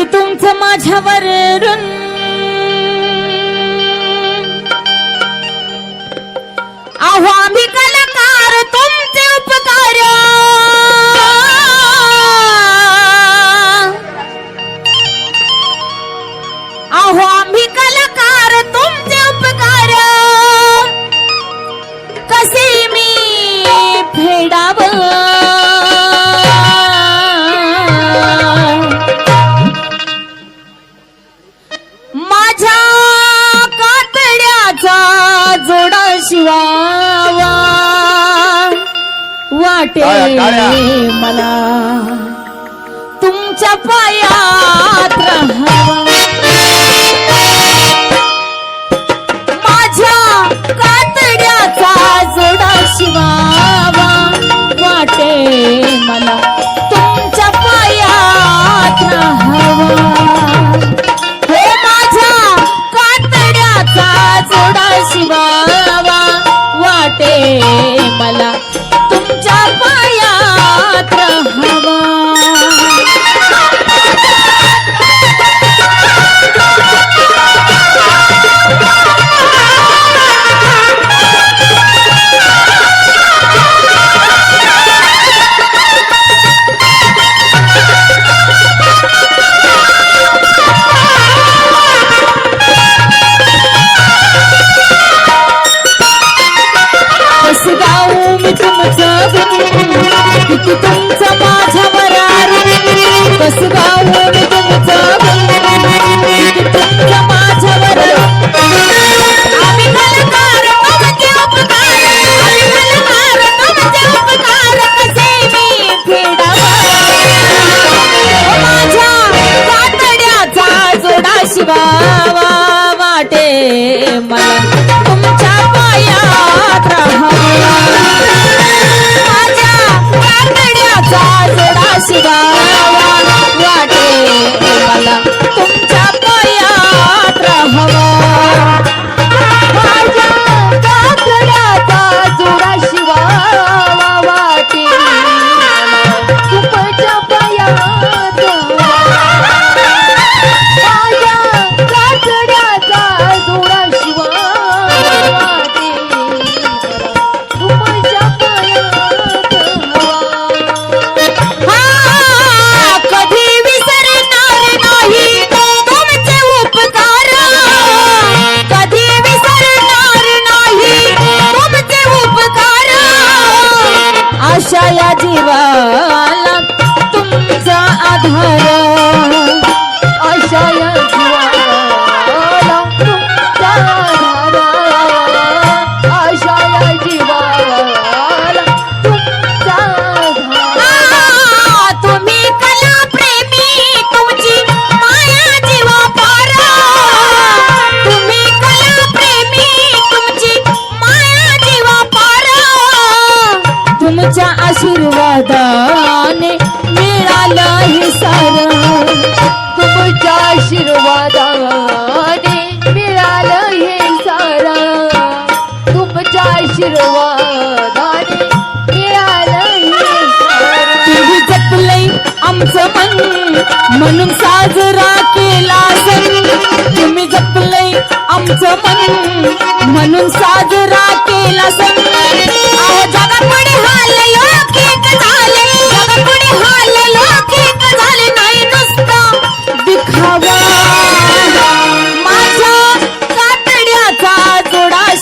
प्रीती तुमचं माझ्यावर ऋण आहो आम्ही वावा वाटे मला तुमच्या पायात राहावा. ಮಾತ್ರ तुमचा माझा बरार कसगाव ধারা नाही सार. तुमच्या आशीर्वादाने मिळालं हे सारा. तुमच्या आशीर्वादाने मिळालं हे जपलंय आमचं मन म्हणून साजरा केला सण. तुम्ही जपलंय आमचं मन म्हणून साजरा केला सण.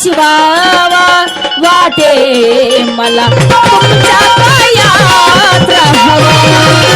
शिवावा वाटे मला. तुमच्या पायात राहावा.